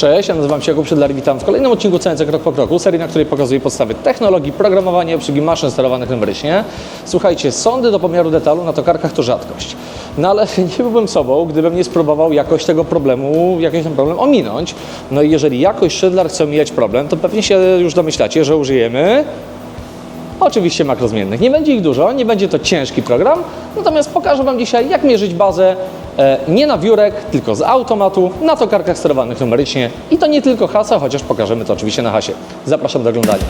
Cześć, ja nazywam się Jakub Szydlar, witam w kolejnym odcinku CNC Krok po Kroku, serii, na której pokazuję podstawy technologii, programowania i obsługi maszyn sterowanych numerycznie. Słuchajcie, sądy do pomiaru detalu na tokarkach to rzadkość. No ale nie byłbym sobą, gdybym nie spróbował jakoś tego problemu, jakiś ten problem ominąć. No i jeżeli jakoś Szydlar chce omijać problem, to pewnie się już domyślacie, że użyjemy Oczywiście makrozmiennych. Nie będzie ich dużo, nie będzie to ciężki program, natomiast pokażę Wam dzisiaj, jak mierzyć bazę nie na wiórek, tylko z automatu na tokarkach sterowanych numerycznie. I to nie tylko hasa, chociaż pokażemy to oczywiście na hasie. Zapraszam do oglądania.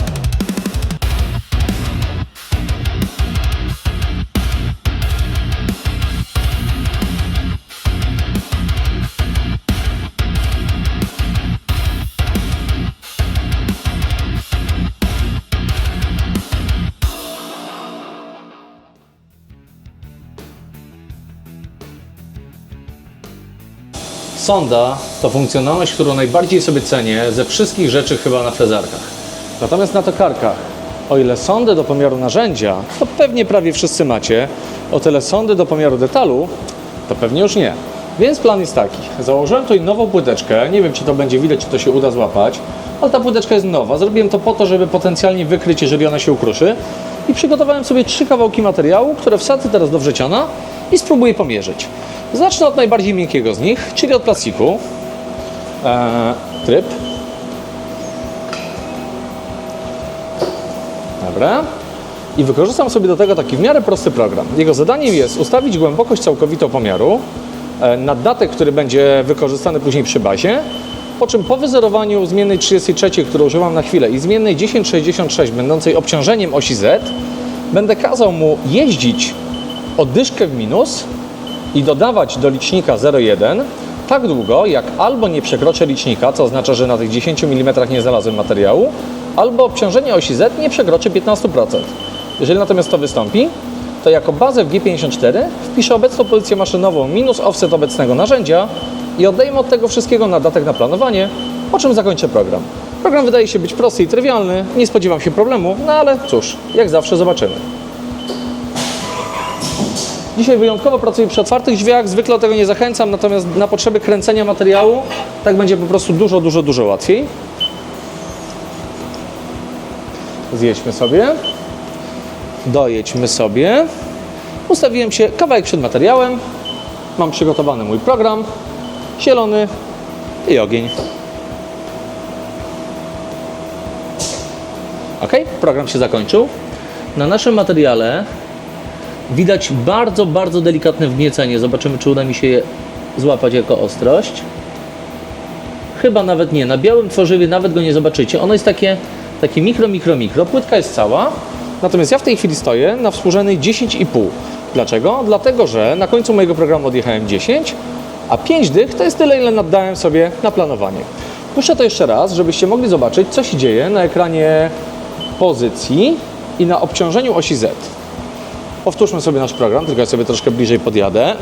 Sonda to funkcjonalność, którą najbardziej sobie cenię ze wszystkich rzeczy chyba na frezarkach. Natomiast na tokarkach, o ile sondę do pomiaru narzędzia, to pewnie prawie wszyscy macie, o tyle sondy do pomiaru detalu, to pewnie już nie. Więc plan jest taki. Założyłem tutaj nową płyteczkę. Nie wiem, czy to będzie widać, czy to się uda złapać, ale ta płyteczka jest nowa. Zrobiłem to po to, żeby potencjalnie wykryć, jeżeli ona się ukruszy. I przygotowałem sobie trzy kawałki materiału, które wsadzę teraz do wrzeciana i spróbuję pomierzyć. Zacznę od najbardziej miękkiego z nich, czyli od plastiku. Eee, tryb. Dobra. I wykorzystam sobie do tego taki w miarę prosty program. Jego zadaniem jest ustawić głębokość całkowitą pomiaru e, na datek, który będzie wykorzystany później przy bazie, po czym po wyzerowaniu zmiennej 33, którą używam na chwilę, i zmiennej 1066, będącej obciążeniem osi Z, będę kazał mu jeździć o dyszkę w minus i dodawać do licznika 0,1 tak długo, jak albo nie przekroczę licznika, co oznacza, że na tych 10 mm nie znalazłem materiału, albo obciążenie osi Z nie przekroczy 15%. Jeżeli natomiast to wystąpi, to jako bazę w G54 wpiszę obecną pozycję maszynową minus offset obecnego narzędzia i odejmę od tego wszystkiego nadatek na planowanie, po czym zakończę program. Program wydaje się być prosty i trywialny, nie spodziewam się problemu, no ale cóż, jak zawsze zobaczymy. Dzisiaj wyjątkowo pracuję przy otwartych drzwiach, zwykle tego nie zachęcam, natomiast na potrzeby kręcenia materiału tak będzie po prostu dużo, dużo, dużo łatwiej. Zjedźmy sobie. Dojedźmy sobie. Ustawiłem się kawałek przed materiałem. Mam przygotowany mój program. Zielony i ogień. Ok, program się zakończył. Na naszym materiale widać bardzo, bardzo delikatne wgniecenie. Zobaczymy, czy uda mi się je złapać jako ostrość. Chyba nawet nie. Na białym tworzywie nawet go nie zobaczycie. Ono jest takie, takie mikro, mikro, mikro. Płytka jest cała. Natomiast ja w tej chwili stoję na współrzędnej 10,5. Dlaczego? Dlatego, że na końcu mojego programu odjechałem 10, a 5 dych to jest tyle, ile naddałem sobie na planowanie. Puszczę to jeszcze raz, żebyście mogli zobaczyć, co się dzieje na ekranie pozycji i na obciążeniu osi Z. Powtórzmy sobie nasz program, tylko ja sobie troszkę bliżej podjadę.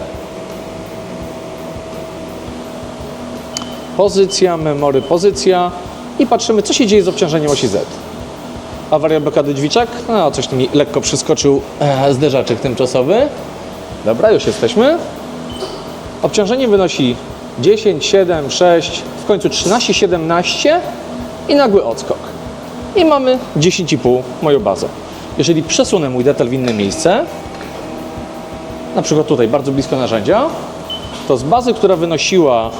Pozycja, memory, pozycja i patrzymy, co się dzieje z obciążeniem osi Z. Awaria blokady drzwiczek, no coś mi lekko przeskoczył e, zderzaczek tymczasowy. Dobra, już jesteśmy. Obciążenie wynosi 10, 7, 6, w końcu 13, 17 i nagły odskok. I mamy 10,5 moją bazę. Jeżeli przesunę mój detal w inne miejsce, na przykład tutaj, bardzo blisko narzędzia, to z bazy, która wynosiła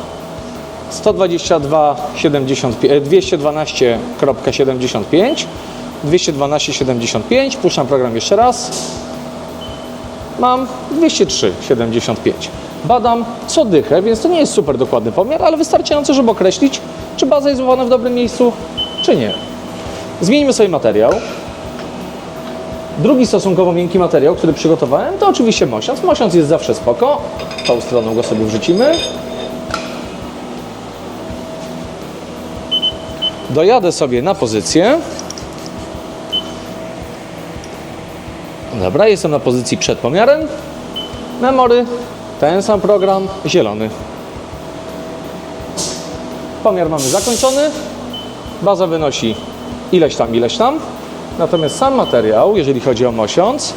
122,75 212,75 212,75 puszczam program jeszcze raz mam 203,75 badam co dychę, więc to nie jest super dokładny pomiar, ale wystarczający, żeby określić czy baza jest złożona w dobrym miejscu, czy nie. Zmienimy sobie materiał Drugi stosunkowo miękki materiał, który przygotowałem, to oczywiście mosiąc. Mosiąc jest zawsze spoko. Tą stroną go sobie wrzucimy. Dojadę sobie na pozycję. Dobra, jestem na pozycji przed pomiarem. Memory, ten sam program, zielony. Pomiar mamy zakończony. Baza wynosi ileś tam, ileś tam. Natomiast sam materiał, jeżeli chodzi o mosiąc,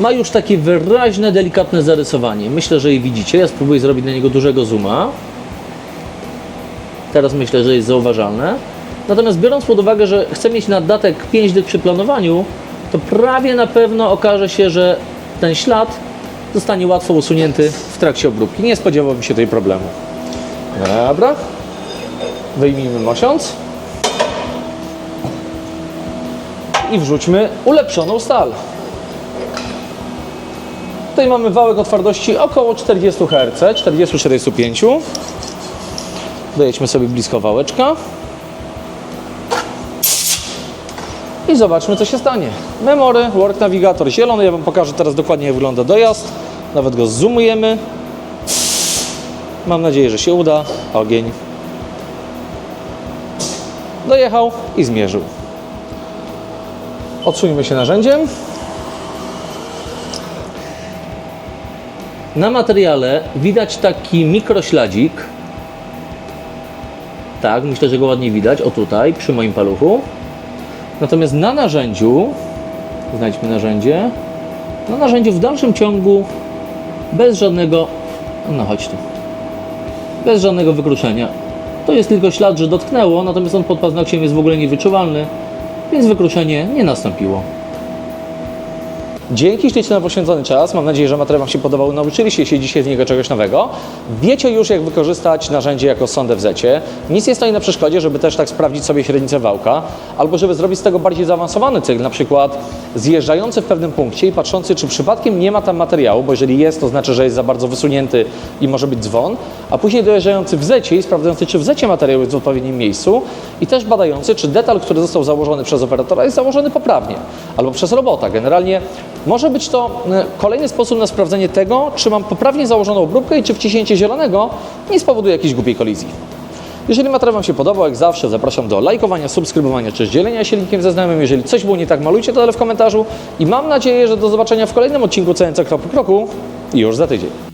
ma już takie wyraźne, delikatne zarysowanie. Myślę, że je widzicie. Ja spróbuję zrobić na niego dużego zooma. Teraz myślę, że jest zauważalne. Natomiast biorąc pod uwagę, że chcę mieć naddatek 5 dych przy planowaniu, to prawie na pewno okaże się, że ten ślad zostanie łatwo usunięty w trakcie obróbki. Nie spodziewałbym się tej problemu. Dobra. Wyjmijmy mosiąc. I wrzućmy ulepszoną stal. Tutaj mamy wałek o twardości około 40 Hz, 40-45. Dojedźmy sobie blisko wałeczka. I zobaczmy, co się stanie. Memory, Work Navigator zielony. Ja Wam pokażę teraz dokładnie, jak wygląda dojazd. Nawet go zoomujemy. Mam nadzieję, że się uda. Ogień. Dojechał i zmierzył. Odsuńmy się narzędziem. Na materiale widać taki mikrośladzik. Tak, myślę, że go ładnie widać. O tutaj, przy moim paluchu. Natomiast na narzędziu, znajdźmy narzędzie, na narzędziu w dalszym ciągu bez żadnego, no chodź tu, bez żadnego wykruszenia. To jest tylko ślad, że dotknęło, natomiast on pod paznokciem jest w ogóle niewyczuwalny, więc wykruszenie nie nastąpiło. Dzięki ślicznie na poświęcony czas. Mam nadzieję, że materiał Wam się podobał. Nauczyliście się dzisiaj z niego czegoś nowego. Wiecie już, jak wykorzystać narzędzie jako sondę w zecie. Nic nie stoi na przeszkodzie, żeby też tak sprawdzić sobie średnicę wałka, albo żeby zrobić z tego bardziej zaawansowany cykl, na przykład zjeżdżający w pewnym punkcie i patrzący, czy przypadkiem nie ma tam materiału, bo jeżeli jest, to znaczy, że jest za bardzo wysunięty i może być dzwon, a później dojeżdżający w zecie i sprawdzający, czy w zecie materiał jest w odpowiednim miejscu i też badający, czy detal, który został założony przez operatora jest założony poprawnie albo przez robota. Generalnie może być to e, kolejny sposób na sprawdzenie tego, czy mam poprawnie założoną obróbkę i czy wciśnięcie zielonego nie spowoduje jakiejś głupiej kolizji. Jeżeli materiał Wam się podobał, jak zawsze zapraszam do lajkowania, subskrybowania czy dzielenia się linkiem ze znajomym. Jeżeli coś było nie tak, malujcie to dole w komentarzu i mam nadzieję, że do zobaczenia w kolejnym odcinku CNC Krok po Kroku już za tydzień.